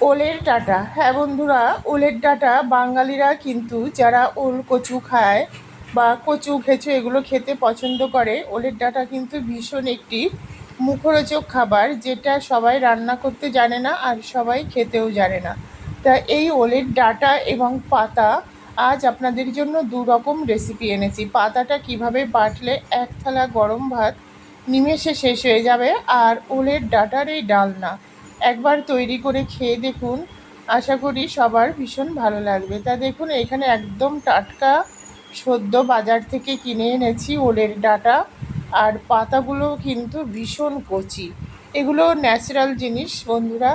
ওলের ডাঁটা। হ্যাঁ বন্ধুরা, ওলের ডাঁটা বাঙালিরা কিন্তু যারা ওল, কচু খায় বা কচু, ঘেঁচু এগুলো খেতে পছন্দ করে, ওলের ডাঁটা কিন্তু ভীষণ একটি মুখরোচক খাবার যেটা সবাই রান্না করতে জানে না আর সবাই খেতেও জানে না। তা এই ওলের ডাঁটা এবং পাতা আজ আপনাদের জন্য দু রকম রেসিপি এনেছি। পাতাটা কীভাবে বাটলে এক থালা গরম ভাত নিমেষে শেষ হয়ে যাবে আর ওলের ডাঁটার এই ডালনা একবার তৈরি করে খেয়ে দেখুন। আশা করি সবার ভীষণ ভালো লাগবে। তা দেখুন, এখানে একদম টাটকা সদ্য বাজার থেকে কিনে এনেছি ওলের ডাঁটা আর পাতাগুলো কিন্তু ভীষণ কচি। এগুলো ন্যাচারাল জিনিস বন্ধুরা।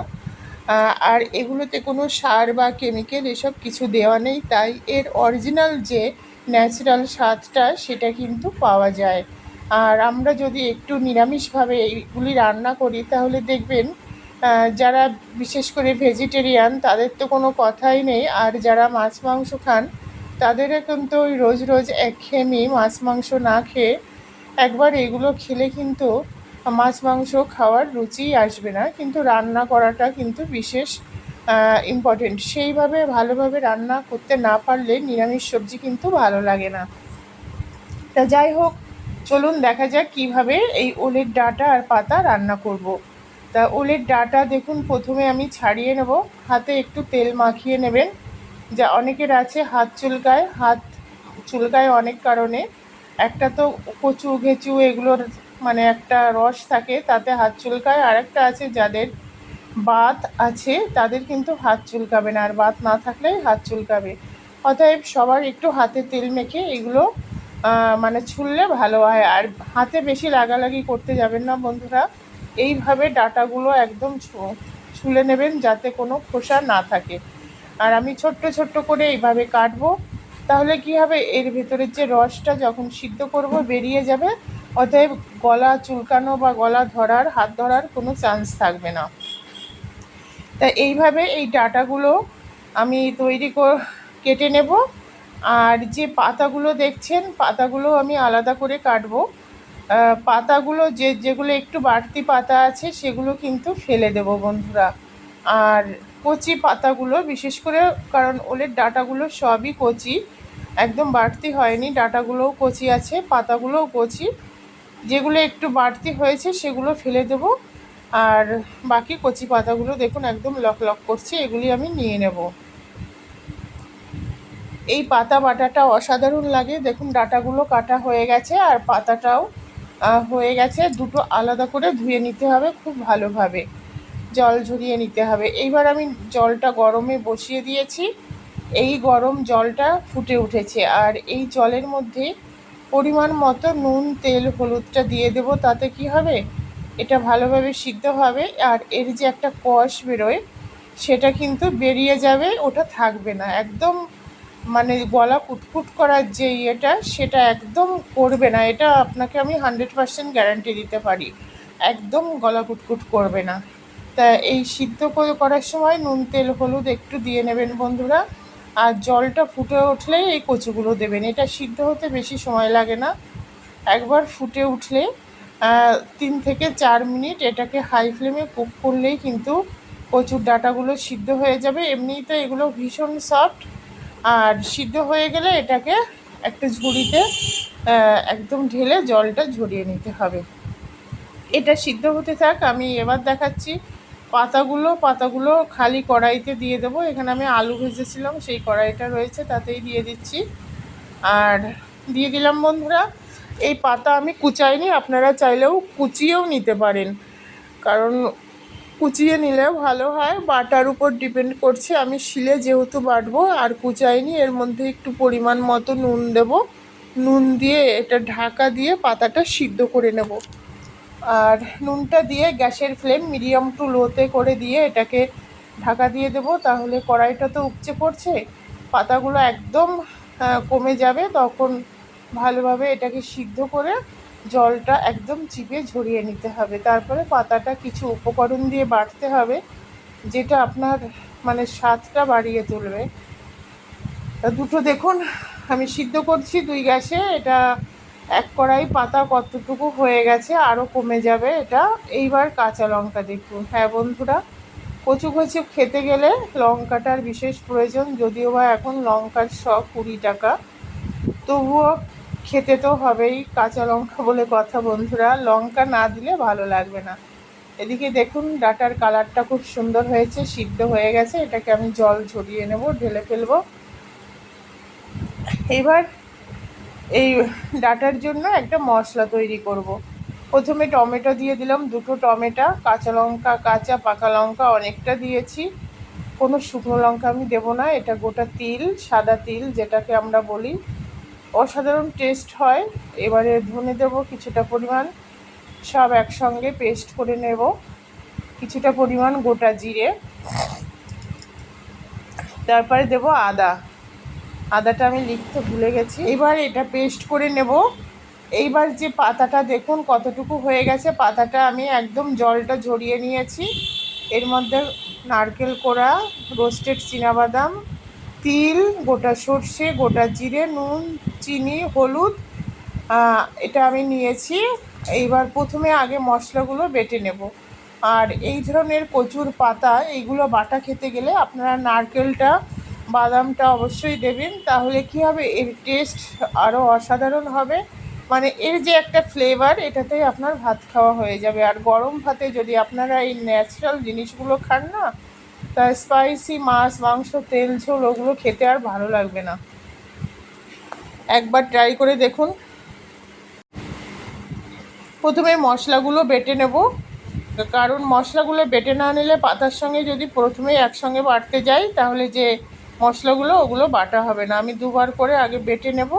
আর এগুলোতে কোনো সার বা কেমিক্যাল এসব কিছু দেওয়া নেই, তাই এর অরিজিনাল যে ন্যাচারাল স্বাদটা সেটা কিন্তু পাওয়া যায়। আর আমরা যদি একটু নিরামিষভাবে এইগুলি রান্না করি, তাহলে দেখবেন যারা বিশেষ করে ভেজিটেরিয়ান তাদের তো কোনো কথাই নেই। আর যারা মাছ মাংস খান, তাদেরও কিন্তু ওই রোজ রোজ একঘেয়েমি মাছ মাংস না খেয়ে একবার এগুলো খেলে কিন্তু মাছ মাংস খাওয়ার রুচিই আসবে না। কিন্তু রান্না করাটা কিন্তু বিশেষ ইম্পর্টেন্ট সেইভাবে ভালোভাবে রান্না করতে না পারলে নিরামিষ সবজি কিন্তু ভালো লাগে না। তা যাই হোক, চলুন দেখা যাক কীভাবে এই ওলের ডাঁটা আর পাতা রান্না করব। তা ওলের ডাটা দেখুন, প্রথমে আমি ছাড়িয়ে নেব। হাতে একটু তেল মাখিয়ে নেবেন। যা অনেকের আছে হাত চুলকায় হাত চুলকায় অনেক কারণে। একটা তো কচু, ঘেঁচু এগুলোর মানে একটা রস থাকে, তাতে হাত চুলকায়। আর একটা আছে যাদের বাত আছে, তাদের কিন্তু হাত চুলকাবে না। আর বাত না থাকলেই হাত চুলকাবে। অতএব সবার একটু হাতে তেল মেখে এগুলো মানে ছুললে ভালো হয়। আর হাতে বেশি লাগালাগি করতে যাবেন না বন্ধুরা। এইভাবে ডাটাগুলো একদম ছুলে নেবেন যাতে কোনো খোসা না থাকে। আর আমি ছোট্ট ছোট্ট করে এইভাবে কাটবো। তাহলে কি হবে? এর ভেতরের যে রসটা যখন সিদ্ধ করব বেরিয়ে যাবে, অতএব গলা চুলকানো বা গলা ধরার, হাত ধরার কোনো চান্স থাকবে না। তা এইভাবে এই ডাটাগুলো আমি তৈরি কেটে নেব। আর যে পাতাগুলো দেখছেন, পাতাগুলো আমি আলাদা করে কাটবো। পাতাগুলো যে যেগুলো একটু বাড়তি পাতা আছে সেগুলো কিন্তু ফেলে দেব বন্ধুরা। আর কচি পাতাগুলো বিশেষ করে কারণ ওলের ডাটাগুলো সবই কচি, একদম বাড়তি হয়নি। ডাটাগুলোও কচি আছে, পাতাগুলোও কচি। যেগুলো একটু বাড়তি হয়েছে সেগুলো ফেলে দেব। আর বাকি কচি পাতাগুলো দেখুন একদম লক লক করছে, এগুলি আমি নিয়ে নেব। এই পাতা বাটাটা অসাধারণ লাগে। দেখুন ডাটাগুলো কাটা হয়ে গেছে আর পাতাটাও হয়ে গেছে, দুটো আলাদা করে ধুয়ে নিতে হবে খুব ভালোভাবে। জল ঝরিয়ে নিতে হবে। এইবার আমি জলটা গরমে বসিয়ে দিয়েছি। এই গরম জলটা ফুটে উঠেছে। আর এই জলের মধ্যে পরিমাণ মতো নুন, তেল, হলুদটা দিয়ে দেব, তাতে কি হবে? এটা ভালোভাবে সিদ্ধ হবে। আর এর যে একটা কষ বেরোয়, সেটা কিন্তু বেরিয়ে যাবে, ওটা থাকবে না। একদম মানে গলা কুটকুট করার যে ইয়েটা, সেটা একদম করবে না। এটা আপনাকে আমি হান্ড্রেড পারসেন্ট গ্যারান্টি দিতে পারি। একদম গলা কুটকুট করবে না। তা এই সিদ্ধ করার সময় নুন, তেল, হলুদ একটু দিয়ে নেবেন বন্ধুরা। আর জলটা ফুটে উঠলেই এই কচুগুলো দেবেন। এটা সিদ্ধ হতে বেশি সময় লাগে না। একবার ফুটে উঠলে তিন থেকে চার মিনিট এটাকে হাই ফ্লেমে কুক করলেই কিন্তু কচুর ডাটাগুলো সিদ্ধ হয়ে যাবে। এমনিই তো এগুলো ভীষণ সফট। আর সিদ্ধ হয়ে গেলে এটাকে একটা ঝুড়িতে একদম ঢেলে জলটা ঝরিয়ে নিতে হবে। এটা সিদ্ধ হতে থাক, আমি এবার দেখাচ্ছি। পাতাগুলো পাতাগুলো খালি কড়াইতে দিয়ে দেবো। এখানে আমি আলু ভেজেছিলাম, সেই কড়াইটা রয়েছে, তাতেই দিয়ে দিচ্ছি। আর দিয়ে দিলাম বন্ধুরা, এই পাতা আমি কুচাইনি, আপনারা চাইলেও কুচিয়েও নিতে পারেন। কারণ কুচিয়ে নিলেও ভালো হয়। বাটার উপর ডিপেন্ড করছে। আমি শিলে যেহেতু বাটবো, আর কুচাইনি, এর মধ্যে একটু পরিমাণ মতো নুন দেব। নুন দিয়ে এটা ঢাকা দিয়ে পাতাটা সিদ্ধ করে নেব। আর নুনটা দিয়ে গ্যাসের ফ্লেম মিডিয়াম টু লোতে করে দিয়ে এটাকে ঢাকা দিয়ে দেব। তাহলে কড়াইটা তো উপচে পড়ছে। পাতাগুলো একদম কমে যাবে। তখন ভালোভাবে এটাকে সিদ্ধ করে জলটা একদম চিপে ঝরিয়ে নিতে হবে। তারপরে পাতাটা কিছু উপকরণ দিয়ে বাটতে হবে, যেটা আপনার মানে স্বাদটা বাড়িয়ে তুলবে। দুটো দেখুন, আমি সিদ্ধ করছি দুই গ্যাসে, এটা এক কড়াই পাতা কতটুকু হয়ে গেছে আরও কমে যাবে, এটা এইবার কাঁচা লঙ্কা দেখুন। হ্যাঁ বন্ধুরা, কচু কচু খেতে গেলে লঙ্কাটার বিশেষ প্রয়োজন, যদিও বা এখন লঙ্কার শ কুড়ি টাকা, তবুও খেতে তো হবেই, কাঁচা লঙ্কা বলে কথা বন্ধুরা। লঙ্কা না দিলে ভালো লাগবে না। এদিকে দেখুন, ডাটার কালারটা খুব সুন্দর হয়েছে, সিদ্ধ হয়ে গেছে। এটাকে আমি জল ঝরিয়ে নেব, ঢেলে ফেলব। এবার এই ডাটার জন্য একটা মশলা তৈরি করব। প্রথমে টমেটো দিয়ে দিলাম দুটো টমেটো, কাঁচা লঙ্কা, কাঁচা পাকা লঙ্কা অনেকটা দিয়েছি। কোনো শুকনো লঙ্কা আমি দেবো না, এটা গোটা তিল, সাদা তিল যেটাকে আমরা বলি। অসাধারণ টেস্ট হয়। এবারে ধনে দেবো কিছুটা পরিমাণ। সব একসঙ্গে পেস্ট করে নেব। কিছুটা পরিমাণ গোটা জিরে। তারপরে দেব আদা। আদাটা আমি লিখতে ভুলে গেছি। এবার এটা পেস্ট করে নেব। এইবার যে পাতাটা দেখুন কতটুকু হয়ে গেছে, পাতাটা আমি একদম জলটা ঝরিয়ে নিয়েছি। এর মধ্যে নারকেল কোড়া, রোস্টেড বাদাম তিল, গোটা সর্ষে, গোটা জিরে, নুন, চিনি, হলুদ এটা আমি নিয়েছি। এইবার প্রথমে আগে মশলাগুলো বেটে নেব। আর এই ধরনের কচুর পাতা, এইগুলো বাটা খেতে গেলে আপনারা নারকেলটা, বাদামটা অবশ্যই দেবেন। তাহলে কি হবে? এর টেস্ট আরও অসাধারণ হবে। মানে এর যে একটা ফ্লেভার এটাতেই আপনার ভাত খাওয়া হয়ে যাবে। আর গরম ভাতে যদি আপনারা এই ন্যাচারাল জিনিসগুলো খান না তা স্পাইসি মাছ, মাংস, তেল, ঝোল, ওগুলো খেতে আর ভালো লাগবে না। একবার ট্রাই করে দেখুন। প্রথমে মশলাগুলো বেটে নেব। কারণ মশলাগুলো বেটে না নিলে পাতার সঙ্গে যদি প্রথমে একসঙ্গে বাটতে যাই, তাহলে যে মশলাগুলো, ওগুলো বাটা হবে না। আমি দুবার করে আগে বেটে নেব।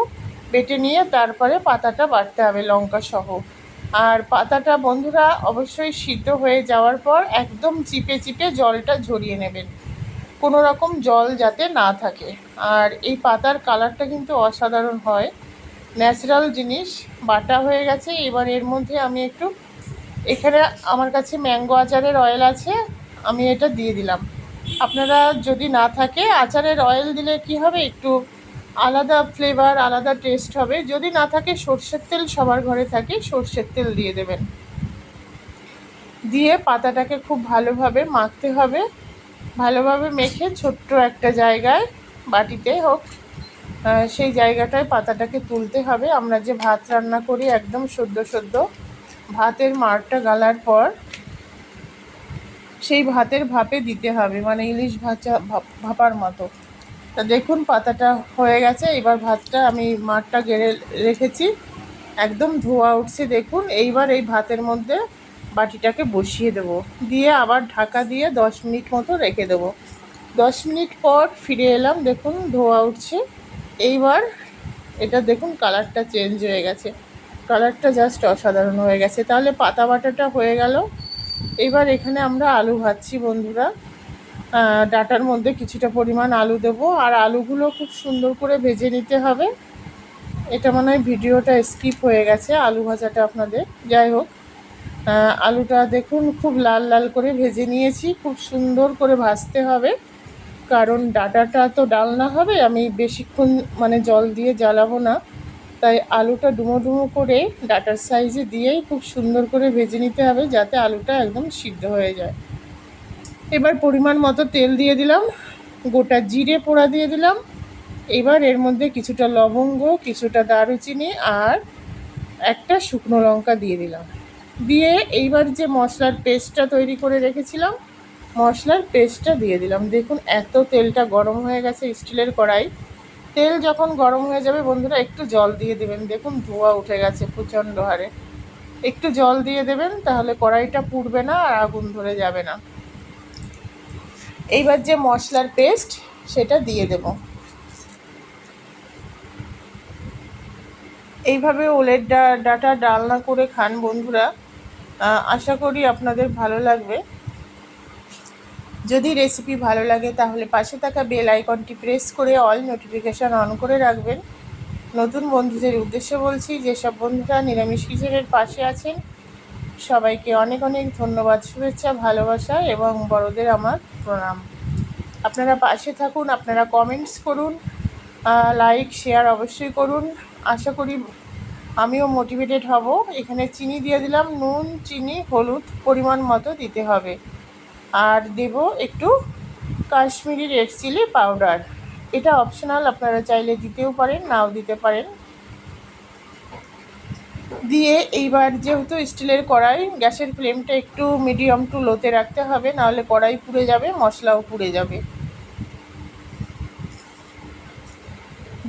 বেটে নিয়ে তারপরে পাতাটা বাটতে হবে লঙ্কা সহ আর পাতাটা বন্ধুরা অবশ্যই সিদ্ধ হয়ে যাওয়ার পর একদম চিপে চিপে জলটা ঝরিয়ে নেবেন। কোনো রকম জল যাতে না থাকে। আর এই পাতার কালারটা কিন্তু অসাধারণ হয়। ন্যাচারাল জিনিস, বাটা হয়ে গেছে। এবার এর মধ্যে আমি একটু, এখানে আমার কাছে ম্যাঙ্গো আচারের অয়েল আছে, আমি এটা দিয়ে দিলাম। আপনারা যদি না থাকে, আচারের অয়েল দিলে কি হবে? একটু আলাদা ফ্লেভার আলাদা টেস্ট হবে। যদি না থাকে সর্ষের তেল সবার ঘরে থাকে, সর্ষের তেল দিয়ে দেবেন। দিয়ে পাতাটাকে খুব ভালোভাবে মাখতে হবে। ভালোভাবে মেখে ছোট্ট একটা জায়গায়, বাটিতে হোক সেই জায়গাটায় পাতাটাকে তুলতে হবে। আমরা যে ভাত রান্না করি একদম সদ্য সদ্য, ভাতের মারটা গালার পর সেই ভাতের ভাপে দিতে হবে মানে ইলিশ ভাজা ভাপার মতো। তা দেখুন, পাতাটা হয়ে গেছে। এবার ভাতটা আমি মাঠটা গেড়ে রেখেছি। একদম ধোয়া উঠছে, দেখুন। এইবার এই ভাতের মধ্যে বাটিটাকে বসিয়ে দেব। দিয়ে আবার ঢাকা দিয়ে দশ মিনিট মতো রেখে দেবো। দশ মিনিট পর ফিরে এলাম, দেখুন, ধোয়া উঠছে। এইবার এটা দেখুন, কালারটা চেঞ্জ হয়ে গেছে। কালারটা জাস্ট অসাধারণ হয়ে গেছে। তাহলে পাতা বাটাটা হয়ে গেল। এবার এখানে আমরা আলু ভাজছি, বন্ধুরা। ডাটার মধ্যে কিছুটা পরিমাণ আলু দেব। আর আলুগুলো খুব সুন্দর করে ভেজে নিতে হবে। এটা মনে হয় ভিডিওটা স্কিপ হয়ে গেছে, আলু ভাজাটা আপনাদের। যাই হোক আলুটা দেখুন, খুব লাল লাল করে ভেজে নিয়েছি। খুব সুন্দর করে ভাজতে হবে। কারণ ডাটাটা তো ডালনা হবে, আমি বেশিক্ষণ মানে জল দিয়ে জ্বালাবো না। তাই আলুটা ডুমো ডুমো করে ডাটার সাইজে দিয়েই খুব সুন্দর করে ভেজে নিতে হবে, যাতে আলুটা একদম সিদ্ধ হয়ে যায়। এবার পরিমাণ মতো তেল দিয়ে দিলাম, গোটা জিরে পোড়া দিয়ে দিলাম। এবার এর মধ্যে কিছুটা লবঙ্গ, কিছুটা দারুচিনি আর একটা শুকনো লঙ্কা দিয়ে দিলাম। দিয়ে এইবার যে মশলার পেস্টটা তৈরি করে রেখেছিলাম, মশলার পেস্টটা দিয়ে দিলাম। দেখুন, এত তেলটা গরম হয়ে গেছে স্টিলের কড়াই। তেল যখন গরম হয়ে যাবে বন্ধুরা, একটু জল দিয়ে দেবেন। দেখুন, ধোয়া উঠে গেছে প্রচণ্ড হারে। একটু জল দিয়ে দেবেন, তাহলে কড়াইটা পুড়বে না আর আগুন ধরে যাবে না। এইবার যে মশলার পেস্ট, সেটা দিয়ে দেব। এইভাবে ওলের ডা, ডাটা ডালনা করে খান বন্ধুরা। আশা করি আপনাদের ভালো লাগবে। যদি রেসিপি ভালো লাগে, তাহলে পাশে থাকা বেল আইকনটি প্রেস করে অল নোটিফিকেশান অন করে রাখবেন। নতুন বন্ধুদের উদ্দেশ্যে বলছি, যেসব বন্ধুরা নিরামিষ কিচেনের পাশে আছেন সবাইকে অনেক অনেক ধন্যবাদ, শুভেচ্ছা, ভালোবাসা এবং বড়দের আমার প্রণাম। আপনারা পাশে থাকুন, আপনারা কমেন্টস করুন লাইক শেয়ার অবশ্যই করুন। আশা করি আমিও মোটিভেটেড হব। এখানে চিনি দিয়ে দিলাম, নুন, চিনি, হলুদ পরিমাণ মতো দিতে হবে। আর দেব একটু কাশ্মীরি রেড চিলি পাউডার এটা অপশনাল আপনারা চাইলে দিতেও পারেন, নাও দিতে পারেন। দিয়ে এইবার যেহেতু স্টিলের কড়াই, গ্যাসের ফ্লেমটা একটু মিডিয়াম টু লোতে রাখতে হবে, নাহলে কড়াই পুড়ে যাবে, মশলাও পুড়ে যাবে।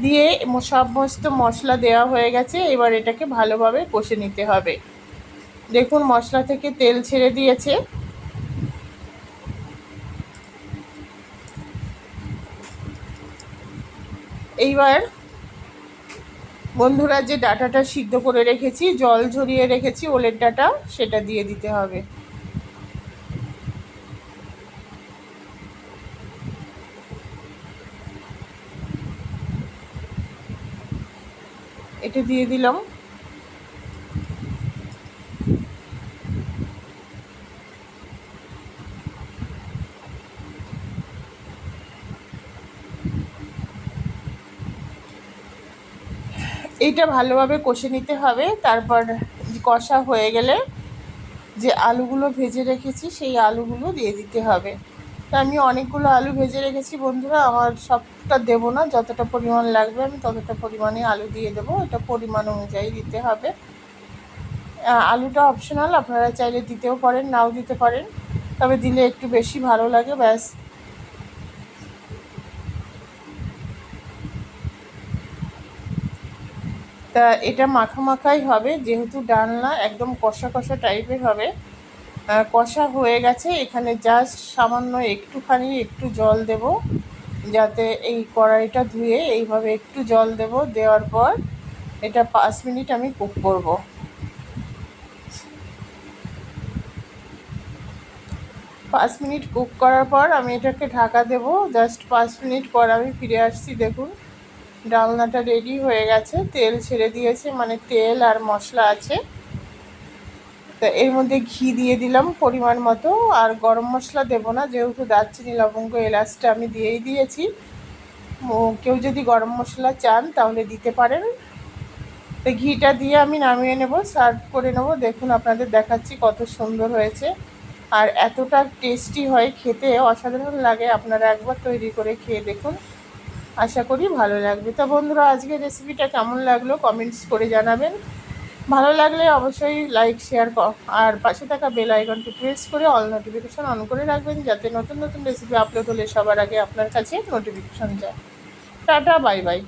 দিয়ে সমস্ত মশলা দেওয়া হয়ে গেছে, এবার এটাকে ভালোভাবে কষে নিতে হবে। দেখুন, মশলা থেকে তেল ছেড়ে দিয়েছে। এইবার বন্ধুরা, যে ডাটাটা সিদ্ধ করে রেখেছি, জল ঝরিয়ে রেখেছি, ওলের ডাটা সেটা দিয়ে দিতে হবে। এটা দিয়ে দিলাম। এইটা ভালোভাবে কষে নিতে হবে। তারপর কষা হয়ে গেলে যে আলুগুলো ভেজে রেখেছি, সেই আলুগুলো দিয়ে দিতে হবে। তা আমি অনেকগুলো আলু ভেজে রেখেছি বন্ধুরা, আমার সবটা দেবো না। যতটা পরিমাণ লাগবে আমি ততটা পরিমাণে আলু দিয়ে দেবো। এটা পরিমাণ অনুযায়ী দিতে হবে। আলুটা অপশনাল আপনারা চাইলে দিতেও পারেন, নাও দিতে পারেন। তবে দিলে একটু বেশি ভালো লাগে, ব্যাস। তা এটা মাখা মাখাই হবে, যেহেতু ডালনা একদম কষা কষা টাইপের হবে। কষা হয়ে গেছে, এখানে জাস্ট সামান্য একটুখানি একটু জল দেব, যাতে এই কড়াইটা ধুয়ে এইভাবে একটু জল দেব, দেওয়ার পর এটা পাঁচ মিনিট আমি কুক করব। পাঁচ মিনিট কুক করার পর আমি এটাকে ঢাকা দেব জাস্ট পাঁচ মিনিট পর আমি ফিরে আসছি, দেখুন। ডালনাটা রেডি হয়ে গেছে, তেল ছেড়ে দিয়েছে মানে তেল আর মশলা আছে। তো এর মধ্যে ঘি দিয়ে দিলাম পরিমাণ মতো, আর গরম মশলা দেবো না, যেহেতু দারচিনি, লবঙ্গ, এলাচটা আমি দিয়েই দিয়েছি। কেউ যদি গরম মশলা চান তাহলে দিতে পারেন। তো ঘিটা দিয়ে আমি নামিয়ে নেব, সার্ভ করে নেব। দেখুন আপনাদের দেখাচ্ছি কত সুন্দর হয়েছে। আর এতটা টেস্টি হয় খেতে, অসাধারণ লাগে, আপনারা একবার তৈরি করে খেয়ে দেখুন। আশা করি ভালো লাগবে। তো বন্ধুরা, আজকের রেসিপিটা কেমন লাগল কমেন্টস করে জানাবেন। ভালো লাগলে অবশ্যই লাইক শেয়ার আর পাশে থাকা বেল আইকনটি প্রেস করে অল নোটিফিকেশান অন করে রাখবেন, যাতে নতুন নতুন রেসিপি আপলোড হলে সবার আগে আপনার কাছে নোটিফিকেশান যায়। Tata bye bye